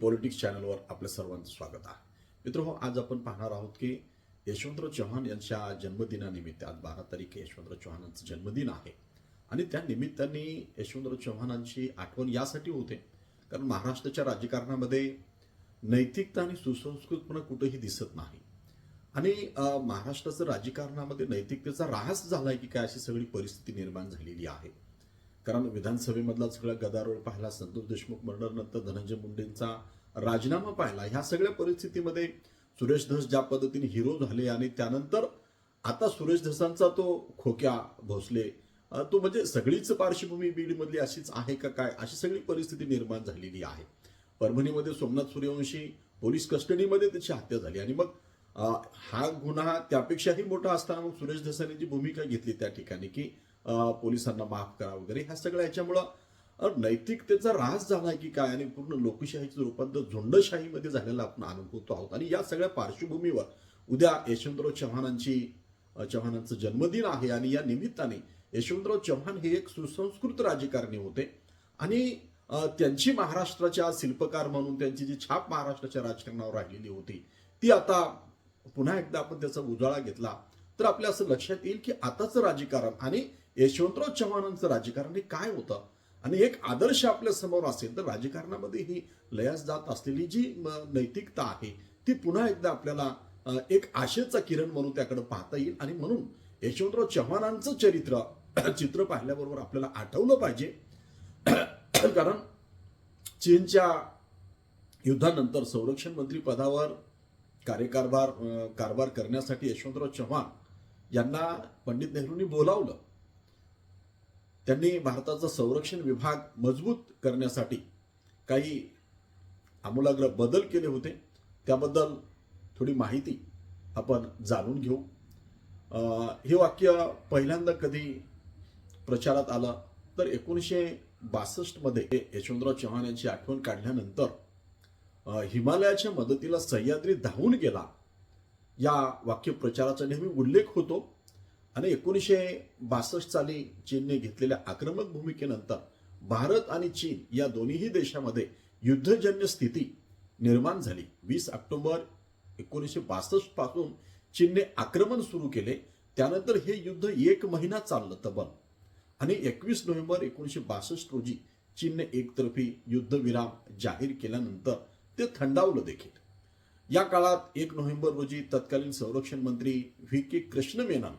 Politics चॅनलवर आपल्या सर्वांचं स्वागत आहे. मित्र हो आज आपण पाहणार आहोत की यशवंतराव चव्हाण यांच्या जन्मदिनानिमित्त आज बारा तारीख यशवंतराव चव्हाणांचं जन्मदिन आहे. आणि त्या निमित्ताने यशवंतराव चव्हाणांची आठवण यासाठी होते. कारण महाराष्ट्राच्या राजकारणामध्ये नैतिकता आणि सुसंस्कृतपणा कुठेही दिसत नाही. आणि महाराष्ट्राचं राजकारणामध्ये नैतिकतेचा राहस आहे की काय अशी सगळी परिस्थिती निर्माण झालेली आहे. कारण विधानसभेमधला सगळा गदारोळ पाहिला संतोष देशमुख मर्डरनंतर धनंजय मुंडेंचा राजीनामा पाहिला. ह्या सगळ्या परिस्थितीमध्ये सुरेश धस ज्या पद्धतीने हिरो झाले आणि त्यानंतर आता सुरेश धसांचा तो खोक्या भोसले तो म्हणजे सगळीच पार्श्वभूमी बीडमधली अशीच आहे का काय? अशी सगळी परिस्थिती निर्माण झालेली आहे. परभणीमध्ये सोमनाथ सूर्यवंशी पोलीस कस्टडीमध्ये त्याची हत्या झाली. आणि मग हा गुन्हा त्यापेक्षाही मोठा असताना मग सुरेश धसाने जी भूमिका घेतली त्या ठिकाणी की पोलिसांना माफ करा वगैरे ह्या सगळ्या ह्याच्यामुळं नैतिकतेचा रास झालाय की काय? आणि पूर्ण लोकशाहीचं रूपांतर झुंडशाहीमध्ये झालेला आपण अनुभवतो आहोत. आणि या सगळ्या पार्श्वभूमीवर उद्या यशवंतराव चव्हाणांची चव्हाणांचं जन्मदिन आहे आणि या निमित्ताने यशवंतराव चव्हाण हे एक सुसंस्कृत राजकारणी होते. आणि त्यांची महाराष्ट्राच्या शिल्पकार म्हणून त्यांची जी छाप महाराष्ट्राच्या राजकारणावर राहिलेली होती ती आता पुन्हा एकदा आपण त्याचा उजाळा घेतला तर आपल्या असं लक्षात येईल की आताचं राजकारण आणि यशवंतराव चव्हाणांचं राजकारण हे काय होतं? आणि एक आदर्श आपल्यासमोर असेल तर राजकारणामध्ये ही लयास जात असलेली जी नैतिकता आहे ती पुन्हा एकदा आपल्याला एक आशेचा किरण म्हणून त्याकडे पाहता येईल. आणि म्हणून यशवंतराव चव्हाणांचं चरित्र चित्र पाहिल्याबरोबर आपल्याला आठवलं पाहिजे. कारण चीनच्या युद्धानंतर संरक्षण मंत्री पदावर कार्यकारभार कारभार करण्यासाठी यशवंतराव चव्हाण यांना पंडित नेहरूंनी बोलावलं. त्यांनी भारताचा संरक्षण विभाग मजबूत करण्यासाठी काही आमूलाग्र बदल केले होते. त्याबद्दल थोडी माहिती आपण जाणून घेऊ. हे वाक्य पहिल्यांदा कधी प्रचारात आलं तर एकोणीसशे बासष्टमध्ये यशवंतराव चव्हाण यांची आठवण काढल्यानंतर हिमालयाच्या मदतीला सह्याद्री धावून गेला या वाक्यप्रचाराचा नेहमी उल्लेख होतो. आणि एकोणीसशे बासष्ट साली चीनने घेतलेल्या आक्रमक भूमिकेनंतर भारत आणि चीन या दोन्हीही देशामध्ये युद्धजन्य स्थिती निर्माण झाली. वीस ऑक्टोबर एकोणीसशे बासष्टपासून चीनने आक्रमण सुरू केले. त्यानंतर हे युद्ध एक महिना चाललं तब्बल. आणि एकवीस नोव्हेंबर एकोणीसशे बासष्ट रोजी चीनने एकतर्फी युद्धविराम जाहीर केल्यानंतर ते थंडावलं देखील. या काळात एक नोव्हेंबर रोजी तत्कालीन संरक्षण मंत्री व्ही के कृष्ण मेनन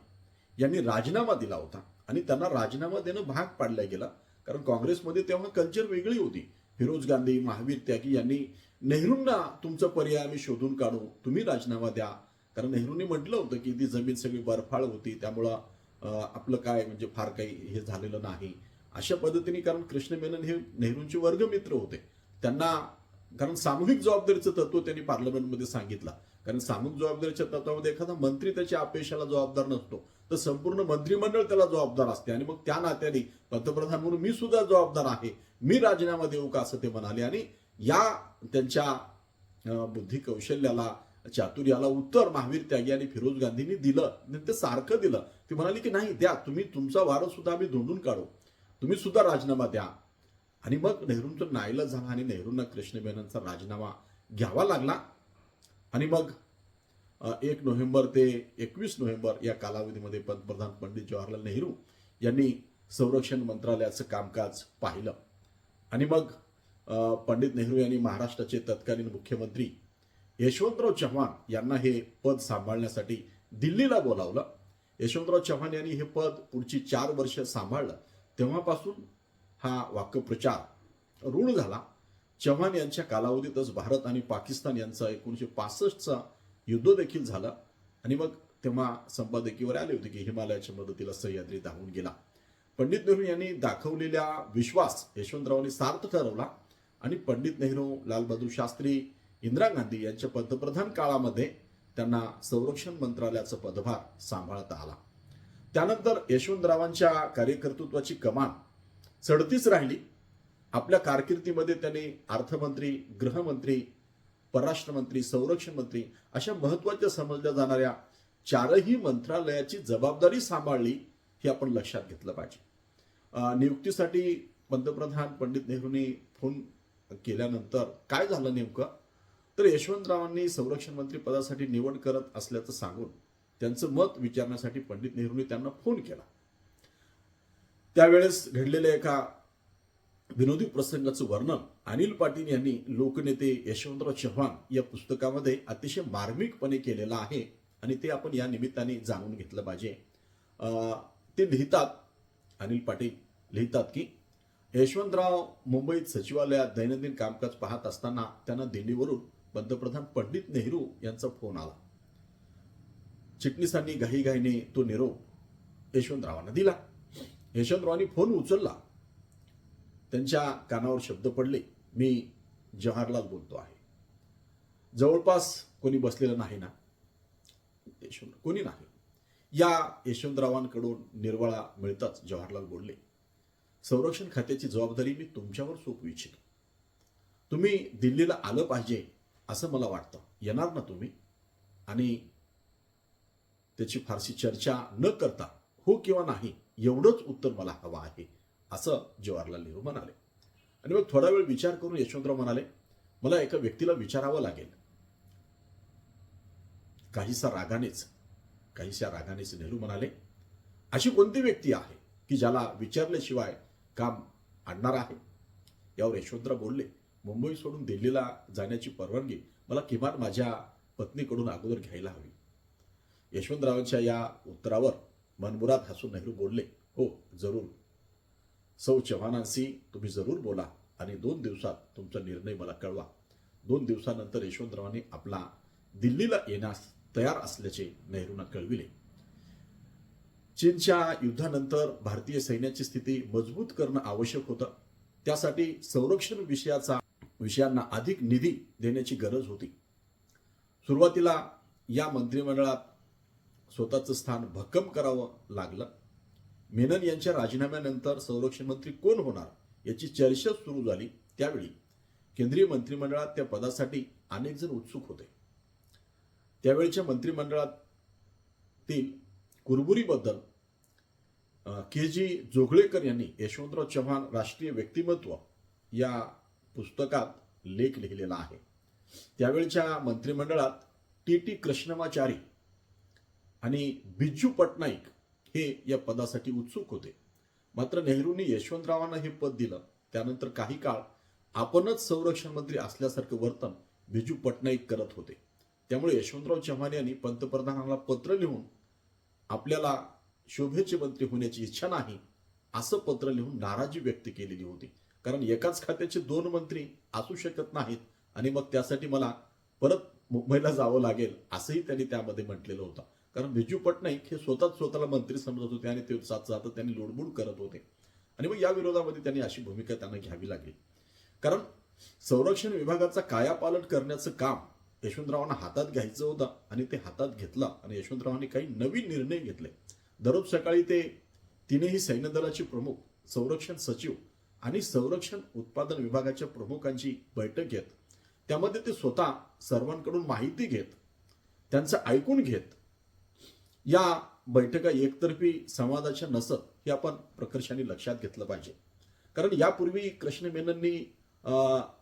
यांनी राजीनामा दिला होता. आणि त्यांना राजीनामा देणं भाग पाडला गेला. कारण काँग्रेसमध्ये तेव्हा कल्चर वेगळी होती. फिरोज गांधी महावीर त्यागी यांनी नेहरूंना तुमचा पर्याय आम्ही शोधून काढू. तुम्ही राजीनामा द्या. कारण नेहरूंनी म्हटलं होतं की ती जमीन सगळी बर्फाळ होती. त्यामुळं आपलं काय म्हणजे फार काही हे झालेलं नाही. अशा पद्धतीने कारण कृष्ण मेनन हे नेहरूंचे वर्गमित्र होते. त्यांना कारण सामूहिक जबाबदारीचं तत्व त्यांनी पार्लमेंटमध्ये सांगितलं. कारण सामूहिक जबाबदारीच्या तत्वामध्ये एखादा मंत्री त्याच्या अपयशाला जबाबदार नसतो. तर संपूर्ण मंत्रिमंडळ त्याला जबाबदार असते. आणि मग त्या नात्याने पंतप्रधान म्हणून मी सुद्धा जबाबदार आहे. मी राजीनामा देऊ का असं ते म्हणाले. आणि या त्यांच्या बुद्धी कौशल्याला चातुर्याला उत्तर महावीर त्यागी आणि फिरोज गांधींनी दिलं. ते सारखं दिलं. ते म्हणाले की नाही द्या. तुम्ही तुमचा वारस सुद्धा आम्ही धुंडून काढू. तुम्ही सुद्धा राजीनामा द्या. आणि मग नेहरूंचं नाईला झाला आणि नेहरूंना कृष्णबेनांचा राजीनामा घ्यावा लागला. आणि मग एक नोव्हेंबर ते एकवीस नोव्हेंबर या कालावधीमध्ये पंतप्रधान पंडित जवाहरलाल नेहरू यांनी संरक्षण मंत्रालयाचं कामकाज पाहिलं. आणि मग पंडित नेहरू यांनी महाराष्ट्राचे तत्कालीन मुख्यमंत्री यशवंतराव चव्हाण यांना हे पद सांभाळण्यासाठी दिल्लीला बोलावलं. यशवंतराव चव्हाण यांनी हे पद पुढची चार वर्ष सांभाळलं. तेव्हापासून हा वाक्यप्रचार ऋण झाला. चव्हाण यांच्या कालावधीतच भारत आणि पाकिस्तान यांचा एकोणीशे पासष्टचा युद्ध देखील झालं. आणि मग तेव्हा संपादकीवर आले होते की हिमालयाच्या मदतीला सह्याद्री धावून गेला. पंडित नेहरू यांनी दाखवलेला विश्वास यशवंतरावांनी सार्थ ठरवला. आणि पंडित नेहरू लालबहादूर शास्त्री इंदिरा गांधी यांच्या पंतप्रधान काळामध्ये त्यांना संरक्षण मंत्रालयाचा पदभार सांभाळता आला. त्यानंतर यशवंतरावांच्या कार्यकर्तृत्वाची कमान चढतीच राहिली. आपल्या कारकिर्दीमध्ये त्यांनी अर्थमंत्री गृहमंत्री परराष्ट्र मंत्री संरक्षण मंत्री अशा महत्त्वाच्या समजल्या जाणाऱ्या चारही मंत्रालयाची जबाबदारी सांभाळली हे आपण लक्षात घेतलं पाहिजे. नियुक्तीसाठी पंतप्रधान पंडित नेहरूंनी फोन केल्यानंतर काय झालं नेमकं? तर यशवंतरावांनी संरक्षण मंत्री पदासाठी निवड करत असल्याचं सांगून त्यांचं मत विचारण्यासाठी पंडित नेहरूंनी त्यांना फोन केला. त्यावेळेस घडलेल्या एका विनोदी प्रसंगाचं वर्णन अनिल पाटील यांनी लोकनेते यशवंतराव चव्हाण या पुस्तकामध्ये अतिशय मार्मिकपणे केलेलं आहे आणि ते आपण या निमित्ताने जाणून घेतलं पाहिजे. ते लिहितात अनिल पाटील लिहितात की यशवंतराव मुंबईत सचिवालयात दैनंदिन कामकाज पाहत असताना त्यांना दिल्लीवरून पंतप्रधान पंडित नेहरू यांचा फोन आला. चिटणीसांनी घाईघाईने तो निरोप यशवंतरावांना दिला. यशवंतरावांनी फोन उचलला. त्यांच्या कानावर शब्द पडले मी जवाहरलाल बोलतो आहे. जवळपास कोणी बसलेलं नाही ना? यशवंत कोणी नाही. या यशवंतरावांकडून निर्वाळा मिळताच जवाहरलाल बोलले संरक्षण खात्याची जबाबदारी मी तुमच्यावर सोपू इच्छितो. तुम्ही दिल्लीला आलं पाहिजे असं मला वाटतं. येणार ना तुम्ही? आणि त्याची फारशी चर्चा न करता हो किंवा नाही एवढंच उत्तर मला हवं आहे. असं जवाहरलाल नेहरू म्हणाले. आणि मग थोडा वेळ विचार करून यशवंतराव म्हणाले मला एका व्यक्तीला विचारावं लागेल. काहीसा रागानेच काहीशा रागानेच नेहरू म्हणाले अशी कोणती व्यक्ती आहे की ज्याला विचारल्याशिवाय काम आणणार आहे? यावर यशवंतराव बोलले मुंबई सोडून दिल्लीला जाण्याची परवानगी मला किमान माझ्या पत्नीकडून अगोदर घ्यायला हवी. यशवंतरावांच्या या उत्तरावर मनमुरात हसून नेहरू बोलले हो जरूर. सौ चव्हाणांशी तुम्ही जरूर बोला आणि दोन दिवसात तुमचा निर्णय मला कळवा. दोन दिवसानंतर यशवंतरावांनी आपला दिल्लीला येण्यास तयार असल्याचे नेहरूंना कळविले. चीनच्या युद्धानंतर भारतीय सैन्याची स्थिती मजबूत करणं आवश्यक होतं. त्यासाठी संरक्षण विषयाचा विषयांना अधिक निधी देण्याची गरज होती. सुरुवातीला या मंत्रिमंडळात स्वतःचं स्थान भक्कम करावं लागलं. मेनन यांच्या राजीनाम्यानंतर संरक्षण मंत्री कोण होणार याची चर्चा सुरू झाली. त्यावेळी केंद्रीय मंत्रिमंडळात त्या पदासाठी अनेक जण उत्सुक होते. त्यावेळच्या मंत्रिमंडळातील कुरबुरीबद्दल के जी जोगळेकर यांनी यशवंतराव चव्हाण राष्ट्रीय व्यक्तिमत्व या पुस्तकात लेख लिहिलेला आहे. त्यावेळच्या मंत्रिमंडळात टी टी कृष्णमाचारी आणि बिज्जू पटनाईक हे या पदासाठी उत्सुक होते. मात्र नेहरूंनी यशवंतरावांना हे पद दिलं. त्यानंतर काही काळ आपणच संरक्षण मंत्री असल्यासारखं वर्तन बिजू पटनाईक करत होते. त्यामुळे यशवंतराव चव्हाण यांनी पंतप्रधानांना पत्र लिहून आपल्याला शोभेचे मंत्री होण्याची इच्छा नाही असं पत्र लिहून नाराजी व्यक्त केलेली होती. कारण एकाच खात्याचे दोन मंत्री असू शकत नाहीत आणि मग त्यासाठी मला परत मुंबईला जावं लागेल असंही त्यांनी त्यामध्ये म्हटलेलं होतं. कारण बिजू पटनाईक हे स्वतःच स्वतःला मंत्री समजत होते आणि ते साथ साथ त्यांनी लोडबुड करत होते. आणि मग या विरोधामध्ये त्यांनी अशी भूमिका त्यांना घ्यावी लागली. कारण संरक्षण विभागाचा कायापालट करण्याचं काम यशवंतरावांना हातात घ्यायचं होतं आणि ते हातात घेतला आणि यशवंतरावांनी काही नवीन निर्णय घेतले. दररोज सकाळी ते तिनेही सैन्य दलाचे प्रमुख संरक्षण सचिव आणि संरक्षण उत्पादन विभागाच्या प्रमुखांची बैठक घेत. त्यामध्ये ते स्वतः सर्वांकडून माहिती घेत त्यांचं ऐकून घेत या बैठका एकतर्फी संवादाच्या नसत हे आपण प्रकर्षाने लक्षात घेतलं पाहिजे. कारण यापूर्वी कृष्ण मेनननी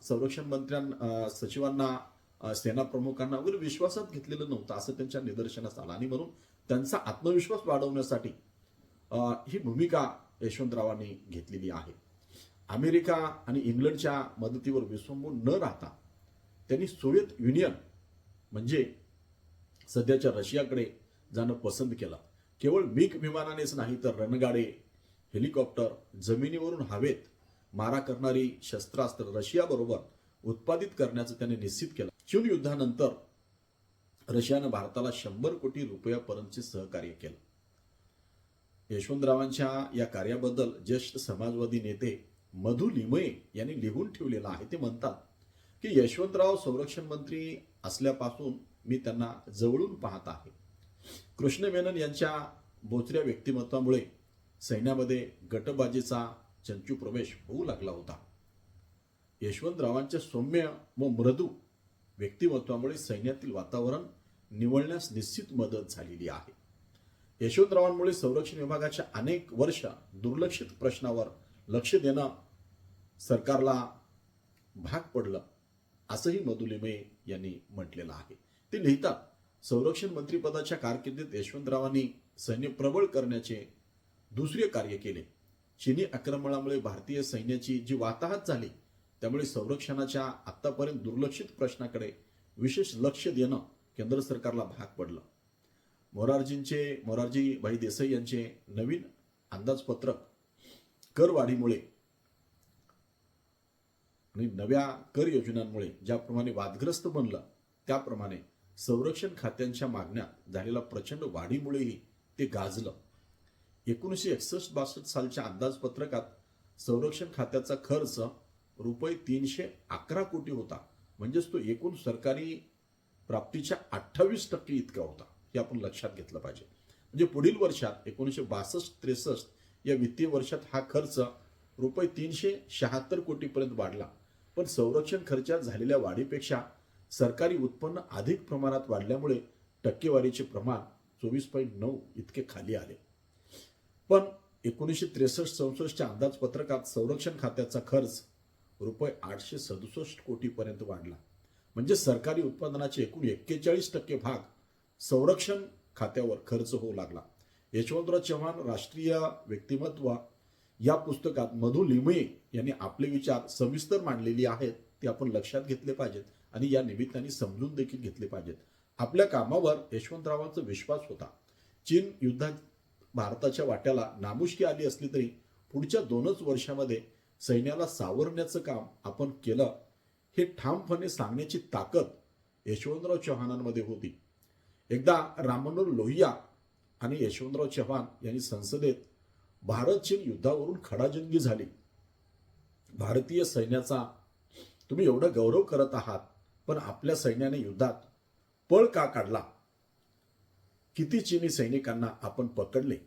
संरक्षण मंत्र्यां सचिवांना सेना प्रमुखांना वगैरे विश्वासात घेतलेलं नव्हतं असं त्यांच्या निदर्शनास आलं. आणि म्हणून त्यांचा आत्मविश्वास वाढवण्यासाठी ही भूमिका यशवंतरावांनी घेतलेली आहे. अमेरिका आणि इंग्लंडच्या मदतीवर विसंबून न राहता त्यांनी सोव्हिएत युनियन म्हणजे सध्याच्या रशियाकडे जाणं पसंत केलं. केवळ मिग विमानानेच नाही तर रणगाडे हेलिकॉप्टर जमिनीवरून हवेत मारा करणारी शस्त्रास्त्र रशियाबरोबर उत्पादित करण्याचं त्याने निश्चित केलं. चीन युद्धानंतर रशियानं भारताला शंभर कोटी रुपयापर्यंतचे सहकार्य केलं. यशवंतरावांच्या या कार्याबद्दल ज्येष्ठ समाजवादी नेते मधु लिमये यांनी लिहून ठेवलेलं आहे. ते म्हणतात की यशवंतराव संरक्षण मंत्री असल्यापासून मी त्यांना जवळून पाहत आहे. कृष्ण मेनन यांच्या बोचऱ्या व्यक्तिमत्वामुळे सैन्यामध्ये गटबाजीचा चंचू प्रवेश होऊ लागला होता. यशवंतरावांच्या सौम्य व मृदू व्यक्तिमत्वामुळे सैन्यातील वातावरण निवळण्यास निश्चित मदत झालेली आहे. यशवंतरावांमुळे संरक्षण विभागाच्या अनेक वर्ष दुर्लक्षित प्रश्नावर लक्ष देणं सरकारला भाग पडलं असंही मधुलिमे यांनी म्हटलेलं आहे. ते लिहितात संरक्षण मंत्रीपदाच्या कारकिर्दीत यशवंतरावांनी सैन्य प्रबळ करण्याचे दुसरे कार्य केले. चिनी आक्रमणामुळे भारतीय सैन्याची जी वाताहत झाली त्यामुळे संरक्षणाच्या आतापर्यंत दुर्लक्षित प्रश्नाकडे विशेष लक्ष देणं केंद्र सरकारला भाग पडलं. मोरारजींचे मोरारजी भाई देसाई यांचे नवीन अंदाजपत्रक करवाढीमुळे आणि नव्या कर योजनांमुळे ज्याप्रमाणे वादग्रस्त बनलं त्याप्रमाणे संरक्षण खात्यांच्या मागण्यात झालेल्या प्रचंड वाढीमुळेही ते गाजलं. एकोणीसशे एकसष्ट बासष्ट सालच्या अंदाजपत्रकात संरक्षण खात्याचा खर्च रुपये तीनशे अकरा कोटी होता. म्हणजेच तो एकूण सरकारी प्राप्तीच्या अठ्ठावीस टक्के इतका होता. हे आपण लक्षात घेतलं पाहिजे. म्हणजे पुढील वर्षात एकोणीसशे बासष्ट त्रेसष्ट या वित्तीय वर्षात हा खर्च रुपये तीनशे शहात्तर कोटीपर्यंत वाढला. पण संरक्षण खर्चात झालेल्या वाढीपेक्षा सरकारी उत्पन्न अधिक प्रमाणात वाढल्यामुळे टक्केवारीचे प्रमाण चोवीस पॉईंट नऊ इतके खाली आले. पण एकोणीसशे त्रेसष्ट चौसष्टच्या अंदाजपत्रकात संरक्षण खात्याचा खर्च रुपये आठशे सदुसष्ट कोटीपर्यंत वाढला. म्हणजे सरकारी उत्पादनाचे एकूण एक्केचाळीस टक्के भाग संरक्षण खात्यावर खर्च होऊ लागला. यशवंतराव चव्हाण राष्ट्रीय व्यक्तिमत्व या पुस्तकात मधु लिमये यांनी आपले विचार सविस्तर मांडलेली आहेत ते आपण लक्षात घेतले पाहिजेत. आणि या निमित्ताने समजून देखील घेतले पाहिजेत. आपल्या कामावर यशवंतरावांचा विश्वास होता. चीन युद्धात भारताच्या वाट्याला नामुष्की आली असली तरी पुढच्या दोनच वर्षामध्ये सैन्याला सावरण्याचं काम आपण केलं हे ठामपणे सांगण्याची ताकद यशवंतराव चव्हाणांमध्ये होती. एकदा रामनोर लोहिया आणि यशवंतराव चव्हाण यांनी संसदेत भारत चीन युद्धावरून खडाजंगी झाली. भारतीय सैन्याचा तुम्ही एवढा गौरव करत आहात पण आपल्या सैन्याने युद्धात पळ का काढला? किती चीनी सैनिकांना आपण पकडले?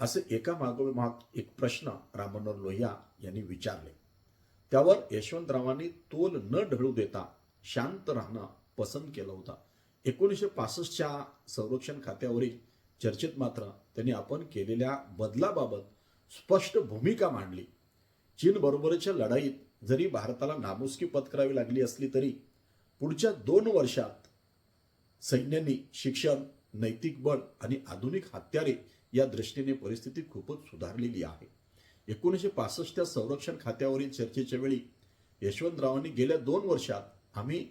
असे एका मागोमाग एक प्रश्न राममनोहर लोहिया यांनी विचारले. त्यावर यशवंतरावांनी तोल न ढळू देता शांत राहणं पसंत केलं होतं. एकोणीसशे पासष्टच्या संरक्षण खात्यावरील चर्चेत मात्र त्यांनी आपण केलेल्या बदलाबाबत स्पष्ट भूमिका मांडली. चीन बरोबरच्या लढाईत जरी भारताला नामुष्की पत्करावी लागली असली तरी पुढच्या दोन वर्षात सैन्यांनी शिक्षण नैतिक बळ आणि आधुनिक हत्यारे या दृष्टीने परिस्थिती खूपच सुधारलेली आहे. एकोणीसशे पासष्टच्या संरक्षण खात्यावरील चर्चेच्या वेळी यशवंतरावांनी गेल्या दोन वर्षात आम्ही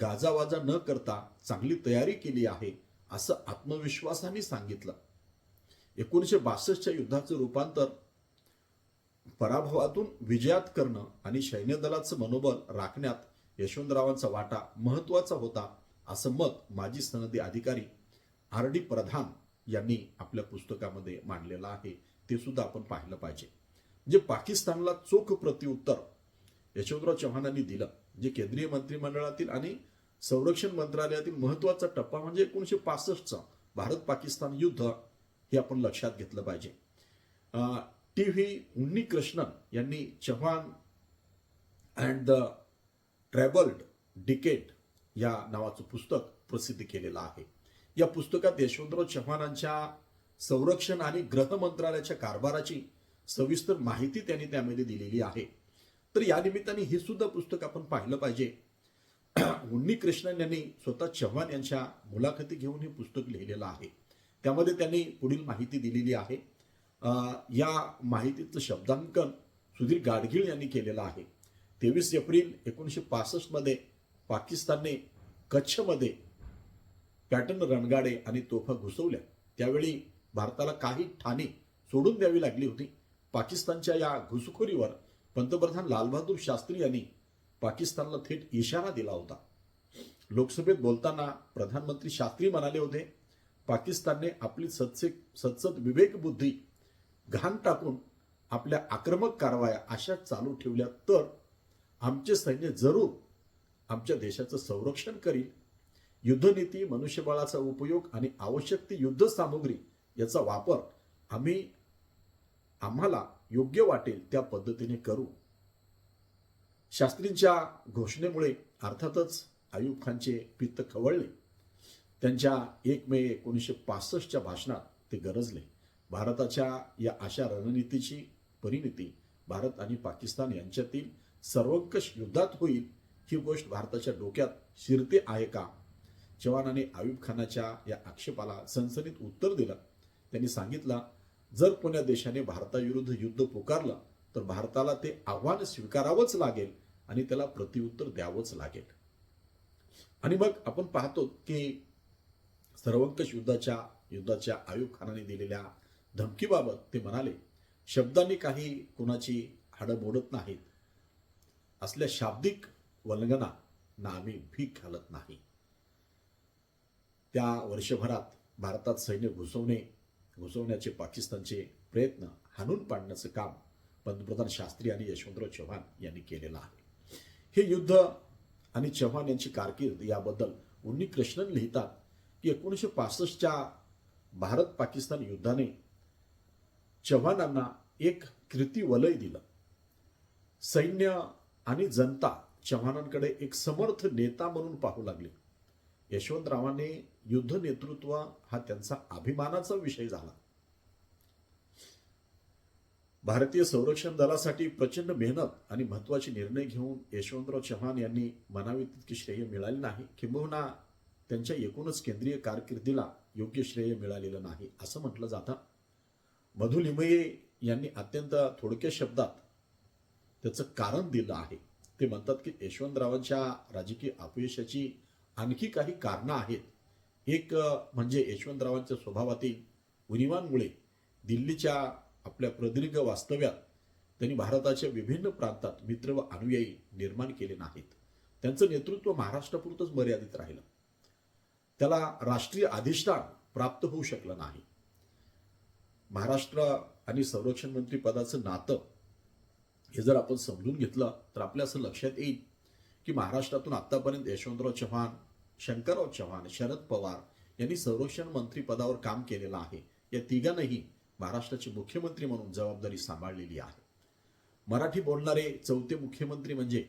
गाजावाजा न करता चांगली तयारी केली आहे असं आत्मविश्वासाने सांगितलं. एकोणीसशे बासष्टच्या युद्धाचं रूपांतर पराभवातून विजयात करणं आणि सैन्यदलाचं मनोबल राखण्यात यशवंतरावांचा वाटा महत्त्वाचा होता असं मत माजी सनदी अधिकारी आर डी प्रधान यांनी आपल्या पुस्तकामध्ये मांडलेलं आहे. ते सुद्धा आपण पाहिलं पाहिजे. जे पाकिस्तानला चोख प्रत्युत्तर यशवंतराव चव्हाणांनी दिलं. जे केंद्रीय मंत्रिमंडळातील आणि संरक्षण मंत्रालयातील महत्त्वाचा टप्पा म्हणजे एकोणीसशे पासष्टचं भारत पाकिस्तान युद्ध हे आपण लक्षात घेतलं पाहिजे. टी व्ही उन्नी कृष्णन यांनी Chavan and the troubled decade या नावाचं पुस्तक प्रसिद्ध केलेलं आहे. या पुस्तकात यशवंतराव चव्हाणांच्या संरक्षण आणि गृह मंत्रालयाच्या कारभाराची सविस्तर माहिती त्यांनी त्यामध्ये दिलेली आहे. तर या निमित्ताने हे सुद्धा पुस्तक आपण पाहिलं पाहिजे. उन्नी कृष्णन यांनी स्वतः चव्हाण यांच्या मुलाखती घेऊन हे पुस्तक लिहिलेलं आहे. त्यामध्ये त्यांनी पुढील माहिती दिलेली आहे. या माहितीचं शब्दांकन सुधीर गाडगीळ यांनी केलेलं आहे. तेवीस एप्रिल एकोणीसशे पासष्टमध्ये पाकिस्तानने कच्छमध्ये पॅटर्न रणगाडे आणि तोफा घुसवल्या. त्यावेळी भारताला काही ठाणे सोडून द्यावी लागली होती. पाकिस्तानच्या या घुसखोरीवर पंतप्रधान लालबहादूर शास्त्री यांनी पाकिस्तानला थेट इशारा दिला होता. लोकसभेत बोलताना प्रधानमंत्री शास्त्री म्हणाले होते पाकिस्तानने आपली सत्से सत्सद विवेक बुद्धी घाण टाकून आपल्या आक्रमक कारवाया अशा चालू ठेवल्या तर आमचे सैन्य जरूर आमच्या देशाचं संरक्षण करील. युद्धनीती मनुष्यबळाचा उपयोग आणि आवश्यक ती युद्ध सामुग्री याचा वापर आम्ही आम्हाला योग्य वाटेल त्या पद्धतीने करू. शास्त्रींच्या घोषणेमुळे अर्थातच आयुब खानचे पित्त खवळले. त्यांच्या एक मे एकोणीसशे पासष्टच्या भाषणात ते गरजले. भारताच्या या अशा रणनीतीची परिणिती भारत आणि पाकिस्तान यांच्यातील सर्वंकष युद्धात होईल ही गोष्ट भारताच्या डोक्यात शिरते आहे का? जवानाने आयुब खानाच्या या आक्षेपाला सनसनीत उत्तर दिलं. त्यांनी सांगितलं जर कोण्या देशाने भारताविरुद्ध युद्ध पुकारलं तर भारताला ते आव्हान स्वीकारावंच लागेल आणि त्याला प्रतिउत्तर द्यावंच लागेल. आणि मग आपण पाहतो की सर्वंकष युद्धाच्या युद्धाच्या आयुब खानाने दिलेल्या धमकीबाबत ते म्हणाले शब्दांनी काही कुणाची हाडं मोडत नाहीत. असल्या शाब्दिक वल्गना ना आम्ही भीक घालत नाही. त्या वर्षभरात भारतात सैन्य घुसवणे घुसवण्याचे पाकिस्तानचे प्रयत्न हाणून पाडण्याचं काम पंतप्रधान शास्त्री आणि यशवंतराव चव्हाण यांनी केलेलं आहे. हे युद्ध आणि चव्हाण यांची कारकीर्द याबद्दल उन्नी कृष्णन लिहितात की एकोणीसशे पासष्टच्या भारत पाकिस्तान युद्धाने चव्हाणांना एक कृती वलय दिलं. सैन्य आणि जनता चव्हाणांकडे एक समर्थ नेता म्हणून पाहू लागले. यशवंतरावांनी युद्ध नेतृत्व हा त्यांचा अभिमानाचा विषय झाला. भारतीय संरक्षण दलासाठी प्रचंड मेहनत आणि महत्त्वाचे निर्णय घेऊन यशवंतराव चव्हाण यांनी मनावी तितके श्रेय मिळाले नाही. किंबहुना त्यांच्या एकूणच केंद्रीय कारकिर्दीला योग्य श्रेय मिळालेलं नाही असं म्हटलं जातं. मधु लिमये यांनी अत्यंत थोडक्या शब्दात त्याचं कारण दिलं आहे. ते म्हणतात की यशवंतरावांच्या राजकीय अपयशाची आणखी काही कारणं आहेत. एक म्हणजे यशवंतरावांच्या स्वभावातील उनिवांमुळे दिल्लीच्या आपल्या प्रदीर्घ वास्तव्यात त्यांनी भारताच्या विभिन्न प्रांतात मित्र व अनुयायी निर्माण केले नाहीत. त्यांचं नेतृत्व महाराष्ट्रापुरतंच मर्यादित राहिलं. त्याला राष्ट्रीय अधिष्ठान प्राप्त होऊ शकलं नाही. महाराष्ट्र आणि संरक्षण मंत्री पदाचं नातं हे जर आपण समजून घेतलं तर आपल्या असं लक्षात येईल की महाराष्ट्रातून आतापर्यंत यशवंतराव चव्हाण शंकरराव चव्हाण शरद पवार यांनी संरक्षण मंत्री पदावर काम केलेलं आहे. या तिघांनाही महाराष्ट्राचे मुख्यमंत्री म्हणून जबाबदारी सांभाळलेली आहे. मराठी बोलणारे चौथे मुख्यमंत्री म्हणजे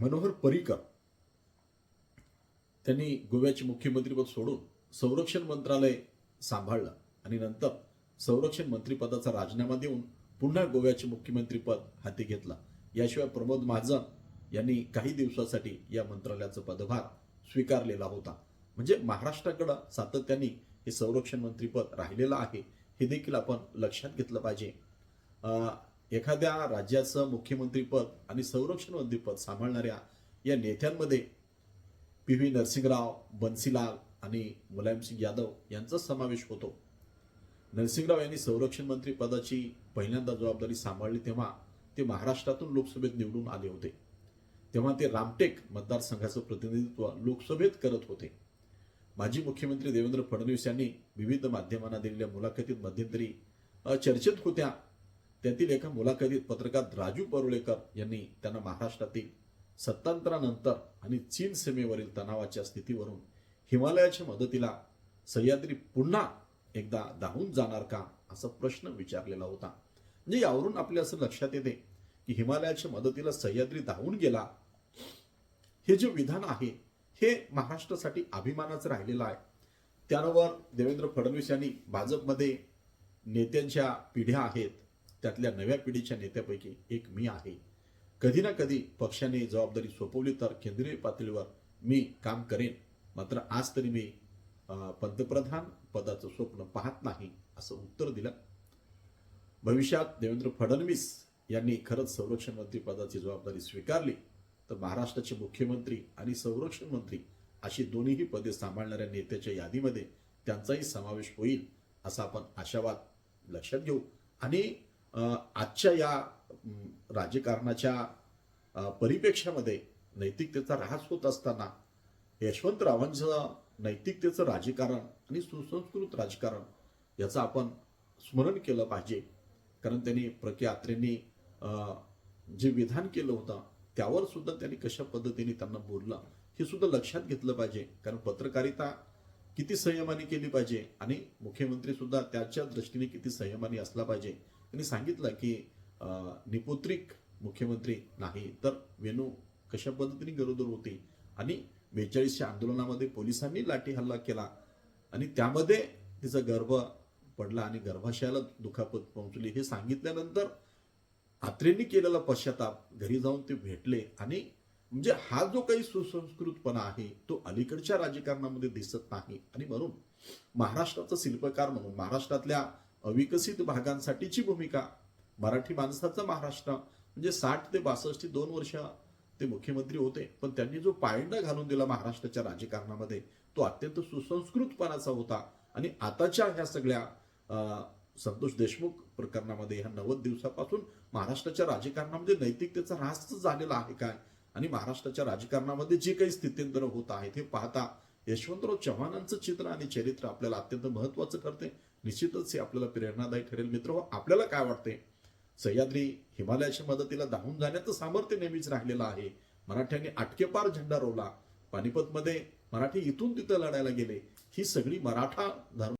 मनोहर पर्रिकर त्यांनी गोव्याचे मुख्यमंत्रीपद सोडून संरक्षण मंत्रालय सांभाळलं आणि नंतर संरक्षण मंत्रिपदाचा राजीनामा देऊन पुन्हा गोव्याचे मुख्यमंत्रीपद हाती घेतला. याशिवाय प्रमोद महाजन यांनी काही दिवसासाठी या मंत्रालयाचा पदभार स्वीकारलेला होता. म्हणजे महाराष्ट्राकडं सातत्याने हे संरक्षण मंत्रीपद राहिलेलं आहे हे देखील आपण लक्षात घेतलं पाहिजे. एखाद्या राज्याचं मुख्यमंत्रीपद आणि संरक्षण मंत्रीपद सांभाळणाऱ्या या नेत्यांमध्ये पी व्ही नरसिंगराव बन्सीलाल आणि मुलायमसिंग यादव यांचा समावेश होतो. नरसिंगराव यांनी संरक्षण मंत्री पदाची पहिल्यांदा जबाबदारी सांभाळली तेव्हा ते महाराष्ट्रातून लोकसभेत निवडून आले होते. तेव्हा ते रामटेक मतदारसंघाचं प्रतिनिधित्व लोकसभेत करत होते. माजी मुख्यमंत्री देवेंद्र फडणवीस यांनी विविध माध्यमांना दिलेल्या मुलाखतीत मध्यंतरी चर्चेत होत्या. त्यातील एका मुलाखतीत पत्रकार राजू परुळेकर यांनी त्यांना महाराष्ट्रातील सत्तांतरानंतर आणि चीन सीमेवरील तणावाच्या स्थितीवरून हिमालयाच्या मदतीला सह्याद्री पुन्हा एकदा धावून जाणार का असा प्रश्न विचारलेला होता. म्हणजे यावरून आपल्या असं लक्षात येते की हिमालयाच्या मदतीला सह्याद्री धावून गेला. हे जे विधान आहे हे महाराष्ट्रासाठी अभिमानाचं राहिलेलं आहे. त्यावर देवेंद्र फडणवीस यांनी भाजपमध्ये नेत्यांच्या पिढ्या आहेत. त्यातल्या नव्या पिढीच्या नेत्यापैकी एक मी आहे. कधी ना कधी पक्षाने जबाबदारी सोपवली तर केंद्रीय पातळीवर मी काम करेन. मात्र आज तरी मी पंतप्रधान पदाचं स्वप्न पाहत नाही असं उत्तर दिलं. भविष्यात देवेंद्र फडणवीस यांनी खरंच संरक्षण मंत्री पदाची जबाबदारी स्वीकारली तर महाराष्ट्राचे मुख्यमंत्री आणि संरक्षण मंत्री अशी दोन्हीही पदे सांभाळणाऱ्या नेत्याच्या यादीमध्ये त्यांचाही समावेश होईल असा आपण आशावाद लक्षात घेऊ. आणि अं, आजच्या या राजकारणाच्या परिपेक्षामध्ये नैतिकतेचा ऱ्हास होत असताना यशवंतरावांचं नैतिकतेचं राजकारण आणि सुसंस्कृत राजकारण याचं आपण स्मरण केलं पाहिजे. कारण त्यांनी प्रके आत्रेंनी जे विधान केलं होतं त्यावर सुद्धा त्यांनी कशा पद्धतीने त्यांना बोललं हे सुद्धा लक्षात घेतलं पाहिजे. कारण पत्रकारिता किती संयमाने केली पाहिजे आणि मुख्यमंत्री सुद्धा त्याच्या दृष्टीने किती संयमाने असला पाहिजे. त्यांनी सांगितलं की निपुत्रिक मुख्यमंत्री नाही तर वेणू कशा पद्धतीने गरोदर होती आणि बेचाळीसच्या आंदोलनामध्ये पोलिसांनी लाठी हल्ला केला. आणि त्यामध्ये तिचा गर्भ पडला आणि गर्भाशयाला दुखापत पोहोचली. हे सांगितल्यानंतर आत्रेंनी केलेला पश्चाताप घरी जाऊन ते भेटले आणि म्हणजे हा जो काही सुसंस्कृतपणा आहे तो अलीकडच्या राजकारणामध्ये दिसत नाही. आणि म्हणून महाराष्ट्राचा शिल्पकार म्हणून महाराष्ट्रातल्या अविकसित भागांसाठीची भूमिका मराठी माणसाचा महाराष्ट्र म्हणजे साठ ते बासष्ट दोन वर्ष ते मुख्यमंत्री होते. पण त्यांनी जो पायंडा घालून दिला महाराष्ट्राच्या राजकारणामध्ये तो अत्यंत सुसंस्कृतपणाचा होता. आणि आताच्या ह्या सगळ्या संतोष देशमुख प्रकरणामध्ये ह्या नव्वद दिवसापासून महाराष्ट्राच्या राजकारणामध्ये नैतिकतेचा ऱ्हास झालेला आहे काय? आणि महाराष्ट्राच्या राजकारणामध्ये जे काही स्थित्यंतर होत आहे ते पाहता यशवंतराव चव्हाणांचं चित्र आणि चरित्र आपल्याला अत्यंत महत्वाचं ठरते. निश्चितच हे आपल्याला प्रेरणादायी ठरेल. मित्र हो, आपल्याला काय वाटते? सह्याद्री हिमालयाच्या मदतीला धावून जाण्याचं सामर्थ्य नेहमीच राहिलेलं आहे. मराठ्यांनी आटकेपार झेंडा रोवला. पानिपतमध्ये मराठी इथून तिथं लढायला गेले. ही सगळी मराठा धर्म